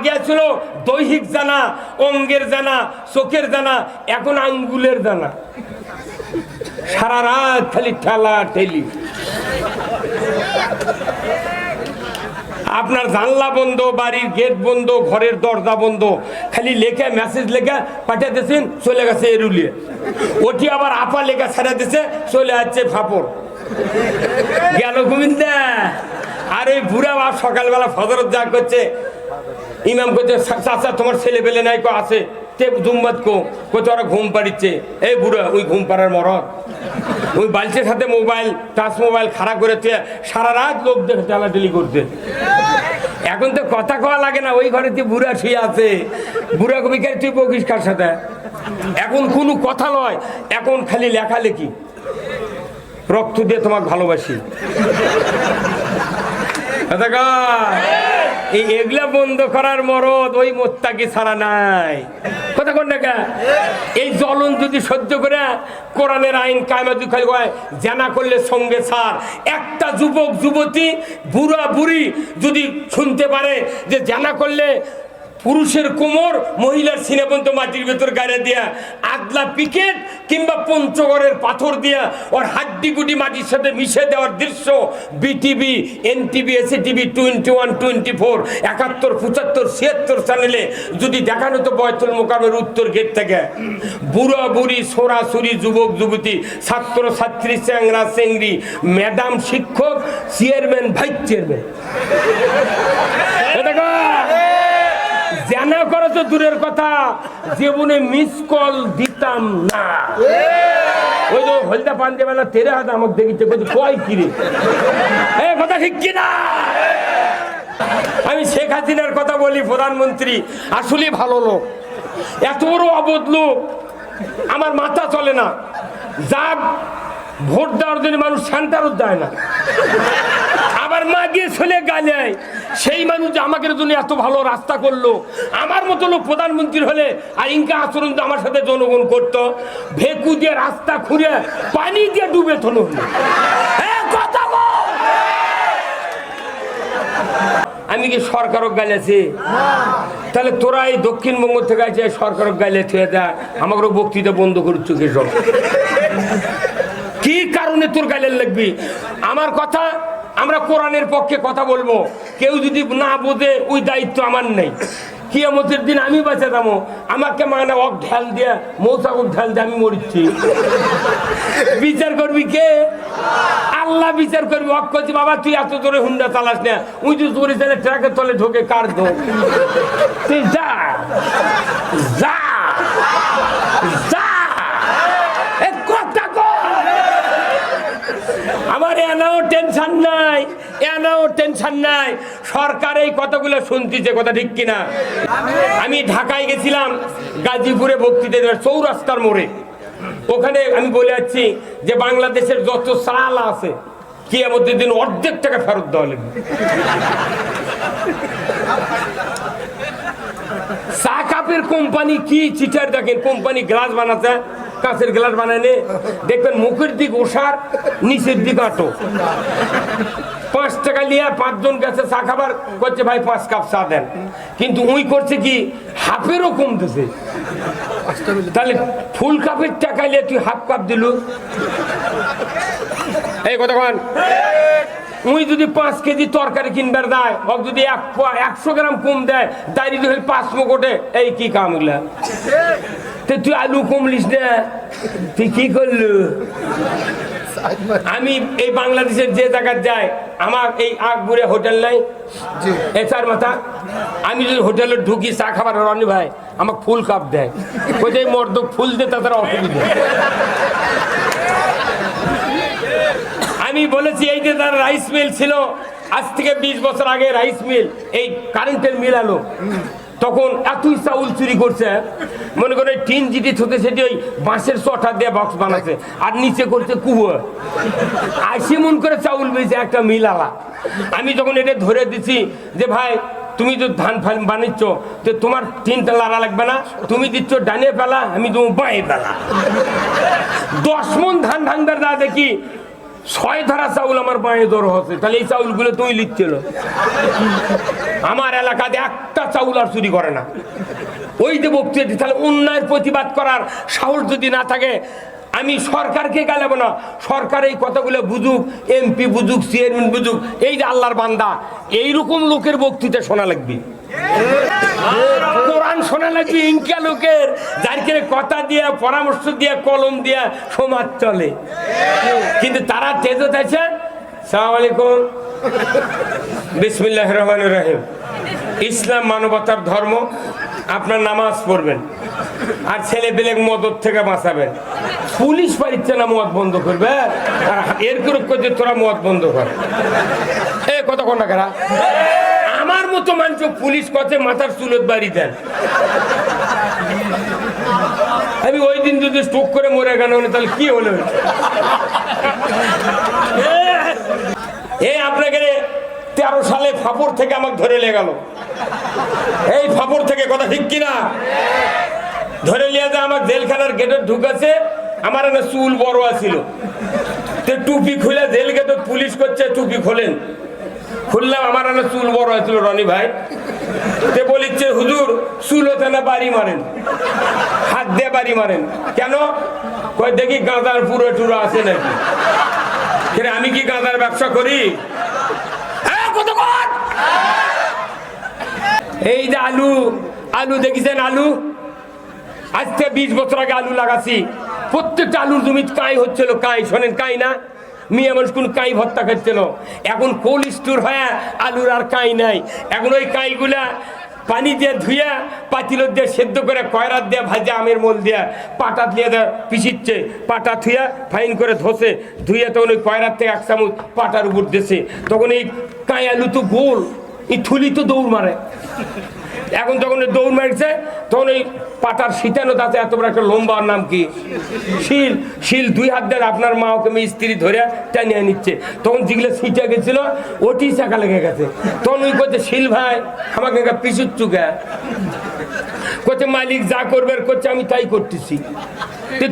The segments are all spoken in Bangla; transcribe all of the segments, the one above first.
আগে ছিল দৈহিক জানা, অঙ্গের জানা, চোখের জানা, এখন আঙ্গুলের জানা। সারা রাত খালি ঠেলা ঠেলি। আপনার জানলা বন্ধ, বাড়ির গেট বন্ধ, ঘরের দরজা বন্ধ, খালি লেখা মেসেজ লেখা পাঠিয়ে চলে গেছে এরুলিয়ে ওটি আবার আপা লেখা ছেড়ে দিছে, চলে যাচ্ছে ফাপড়। গেল গোবিন্দা, আর ওই বুড়া বাপ সকালবেলা ফজরত যা করছে ইমাম করছে চাচা, তোমার ছেলে পেলে নাই কো, আছে। তে জুম্বাদ কো কত ওরা ঘুম পাড়িচ্ছে। এই বুড়া, ওই ঘুম পাড়ার মরদ ওই বালচের সাথে মোবাইল, টাচ মোবাইল খারাপ করেছে সারা রাত লোক দেখে টেলাটেলি করতে এখন তো কথা কওয়া লাগে না, ওই ঘরে তুই বুড়া শুয়ে আছে। বুড়া কবিকার তুই বকিস কার সাথে? এখন কোনো কথা নয়, এখন খালি লেখালেখি। রক্ত দিয়ে তোমাকে ভালোবাসি। কথা? এই এগুলা বন্ধ করার মরদ ওই মোত্তাকি ছাড়া নাই। কথা কোন টাকা এই জ্বলন যদি সহ্য করে, কোরআনের আইন কায়মাতি খালি হয়, জানা করলে সঙ্গে ছাড়। একটা যুবক, যুবতী, বুড়া, বুড়ি যদি শুনতে পারে যে জানা করলে পুরুষের কোমর, মহিলার সিনেপন্ত মাটির ভেতর গাড়ে দিয়া আদলা পিকেট কিংবা পঞ্চগড়ের পাথর দিয়া ওর হাড্ডি গুডি মাটির সাথে মিশে দেওয়ার দৃশ্য BTV, NTV S A TV twenty one, twenty four, একাত্তর, পঁচাত্তর, ছিয়াত্তর চ্যানেলে যদি দেখানো তো বয়তুল মোকামের উত্তর গেট থেকে। বুড়া, বুড়ি সোরাসুরি যুবক, যুবতী, ছাত্র, ছাত্রী, চ্যাংরা চেংড়ি ম্যাডাম, শিক্ষক, চেয়ারম্যান, ভাইস চেয়ারম্যান। জানা করা তো দূরের কথা জীবনে মিস কল দিতাম না। ওই তো হলদা পান্ডে বেলা তেরে হাত আমাকে দেখিতে কয় কিরে এ কথা ঠিক কিনা আমি শেখ হাসিনার কথা বলি প্রধানমন্ত্রী আসলে ভালো লোক। এত বড় অবধ লোক আমার মাথা চলে না। যা ভোট দেওয়ার জন্য মানুষ সেন্টারও দেয় না। আবার মা গিয়ে ছেলে গালে সেই মানুষ যে আমাকে জন্য এত ভালো রাস্তা করল। আমার মতো লোক প্রধানমন্ত্রী হলে আর ইনকা আচরণ তো আমার সাথে জনগণ করতো। ভেকু দিয়ে রাস্তা খুঁড়ে পানি দিয়ে ডুবে থলো। আমি কি সরকারক গাইলেছি? তাহলে তোরা এই দক্ষিণবঙ্গ থেকে আছে সরকারক গাইলে থুয়ে দেয় আমাকে বক্তৃতা বন্ধ করছ কি সব। কি কারণে তোর গাইলের লাগবি? আমার কথা আমরা কোরআনের পক্ষে কথা বলব। কেউ যদি না বোঝে, ওই দায়িত্ব আমার নেই। কিয়ামতের দিন আমি বাঁচে যাব। আমাকে মানে অক ঢাল দিয়ে মৌসাকক ঢাল দিয়ে আমি মরিচ্ছি বিচার করবি কে? আল্লাহ বিচার করবি। অক করছি বাবা, তুই এত জোরে হুন্ডা চালাস না। উই যে জোরে চালে ট্রাকের তলে ঢোকে, কার দো তুই যা যা এ কথা কর আমার এনাও টেনশন নাই এনাও টেনশন নাই। সরকার এই কথাগুলো শুনতেছে, কথা ঠিক কিনা? আমি ঢাকায় গেছিলাম, গাজীপুরে বক্তৃতা চৌরাস্তার মোড়ে। ওখানে আমি বলে যাচ্ছি যে বাংলাদেশের যত চাল আছে কি আমাদের দিন অর্ধেক টাকা ফেরত দেওয়া লাগবে। চা কাপের কোম্পানি কি চিটার দেখেন, কোম্পানি গ্লাস বানাতে কাঁচের গ্লাস বানায় দেখবেন মুখের দিক ওষার নিচের দিক আটো। পাঁচ টাকা নিয়ে পাঁচজন গেছে, চা খাবার করছে, ভাই পাঁচ কাপ চা দেন। কিন্তু উই করছে কি, হাফেরও কমতেছে। তাহলে ফুল কাপের টাকা নিয়ে তুই হাফ কাপ দিল। এই কথা উই যদি পাঁচ কেজি তরকারি কিনবার দেয় ও যদি এক একশো গ্রাম কম দেয় তাই যদি পাঁচ মুকটে, এই কি কাম এগুলা? তুই আলু কমলিস না। তুই কি করলু? আমি এই বাংলাদেশের যে জায়গায় যাই আমার এই আগপুরে হোটেল নাই। এছাড় মাথা আমি যদি হোটেলে ঢুকি চা খাবার রনি ভাই আমাকে ফুল কাপ দেয়। ওই যে মর্দ ফুল দে তাদের অসুবিধা। আমি বলেছি এই যে তার রাইস মিল ছিল আজ থেকে বিশ বছর আগে রাইস মিল এই কারেন্টের মিল আলো। তখন এতই চাউল চুরি করছে। মনে করে টিন জিটি থতে সেটি ওই বাঁশের চটা দিয়ে বক্স বানাচ্ছে, আর নিচে করছে কুয়ো। আশি মন করে চাউল বেঁচে একটা মিল আলা। আমি যখন এটা ধরে দিছি যে ভাই, তুমি তো ধান ফান বানিচ্ছ, তো তোমার তিনটা লাড়া লাগবে না, তুমি দিচ্ছ ডানে পেলা আমি তুমি বাঁয়ে পেলা দশ মন ধান ভাঙবার না দেখি ছয় ধারা চাউল আমার পায়ে দর হচ্ছে। তাহলে এই চাউলগুলো তুই লিখছিল আমার এলাকাতে একটা চাউল আর চুরি করে না। ওই যে বক্তৃতা, তাহলে অন্যায়ের প্রতিবাদ করার সাহস যদি না থাকে, আমি সরকারকে গালাবো না। সরকার এই কথাগুলো বুঝুক, এমপি বুঝুক, চেয়ারম্যান বুঝুক, এই যে আল্লাহর বান্দা, এইরকম লোকের বক্তৃতা শোনা লাগবে। শোনা কথা পরামর্শ কলম চলে। কিন্তু তারা বিসমিল্লাহ রহমান রাহিম। ইসলাম মানবতার ধর্ম, আপনার নামাজ পড়বেন, আর ছেলে পেলে মদত থেকে বাঁচাবেন। পুলিশ পারিচ্ছে না মদ বন্ধ করবে? আর এর করে তোরা মদ বন্ধ কর। এ কত কোন টাকা মতো মানুষ পুলিশ কথা মাথার চুলত বাড়ি দেন। আমি ওই দিন যদি স্ট্রোক করে মরে গেল তাহলে কি হলো? এই আপনাকে তেরো সালে ফাপড় থেকে আমাকে ধরে লে গেল। এই ফাপড় থেকে কথা ঠিক কিনা? ধরে নিয়ে যে আমার জেলখানার গেটে ঢুকাছে, আমার না চুল বড় আছিল। তো টুপি খুলে জেল গেটে পুলিশ করছে, টুপি খোলেন। খুললাম আমার না চুল বড় হয়েছিল, রনি ভাই। তে বলিচ্ছে, হুজুর, চুল হতে না, বাড়ি মারেন। হাত দিয়ে বাড়ি মারেন। কেন? কই দেখি গাঁদার পুরো টুরো আছে নাকি? আমি কি গাঁদার ব্যবসা করি? এই যে আলু আলু দেখিছেন আলু? আজকে বিশ বছর আগে আলু লাগাছি। প্রত্যেকটা আলুর জমি কাই হচ্ছিল, কাই, শোনেন, কাই না? মেয়ে মানুষ কোন কাই ভর্তা খাচ্ছিল এখন কোল্ড স্টোর হয়ে আলুর আর কাই নাই। এখন ওই কাইগুলা পানি দিয়ে ধুইয়া, পাতিল দিয়ে সেদ্ধ করে কয়রাত দিয়ে ভাজা আমের মোল দিয়া পাটা দিয়ে দেয় পিছিচ্ছে পাটা থুইয়া ফাইন করে ধসে, ধুইয়া তখন ওই কয়রাত থেকে এক চামচ পাটার উপর দিছে। তখন এই কাই আলু তো গোল, এই থুলি তো দৌড় মারে। এখন যখন দৌড় মারছে, তখন ওই পাটার শীতানো তাতে এত বড় একটা লম্বার নাম কি? শিল। শিল দুই হাত দিয়ে আপনার মা ওকে মেয়ে স্ত্রী ধরে টানিয়ে নিচ্ছে। তখন যেগুলো ছিটে গেছিল, ওটি চাকা লেগে গেছে। তখন ওই করছে শিল ভাই, আমাকে পিছুর চুকা। করছে মালিক যা করবে করছে, আমি তাই করতেছি।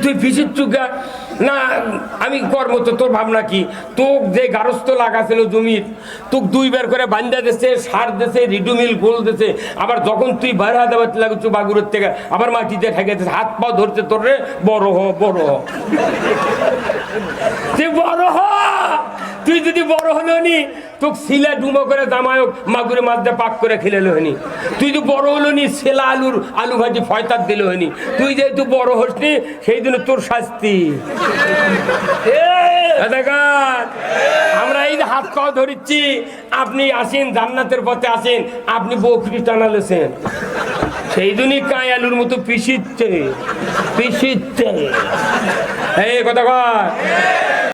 তুই পিছুর চুকা। না আমি কর্ম তো তোর ভাবনা কি? তোক যে গারস্থ লাগাছিল জমির তোক দুইবার করে বান্ধা দেশে সার দেশে রিডুমিল গোল দেছে। আবার যখন তুই বাইরে হাতে লাগছ বাগুরের থেকে আবার মাটিতে ঠেকে দিছে, হাত পা ধরছে তোর রে বড় হ বড় হ। বড় হ! তুই যদি বড় হলো নি তোক শিলা ডুমো করে জামায়ক মাগুরে মাছ দিয়ে পাক করে খেলে হয়নি তুই যদি বড় হলো নি সেলা আলুর আলু ভাজি ফয়তার দিলে হয়নি তুই যেহেতু বড় হসনি, সেই জন্য তোর শাস্তি। আমরা এই হাত পাও ধরিচ্ছি, আপনি আসেন, জান্নাতের পথে আসেন, আপনি বকরি টানালেছেন সেই জন্যই কাঁই আলুর মতো পিসিচ্ছে পিসিচ্ছে এই কথা কয়।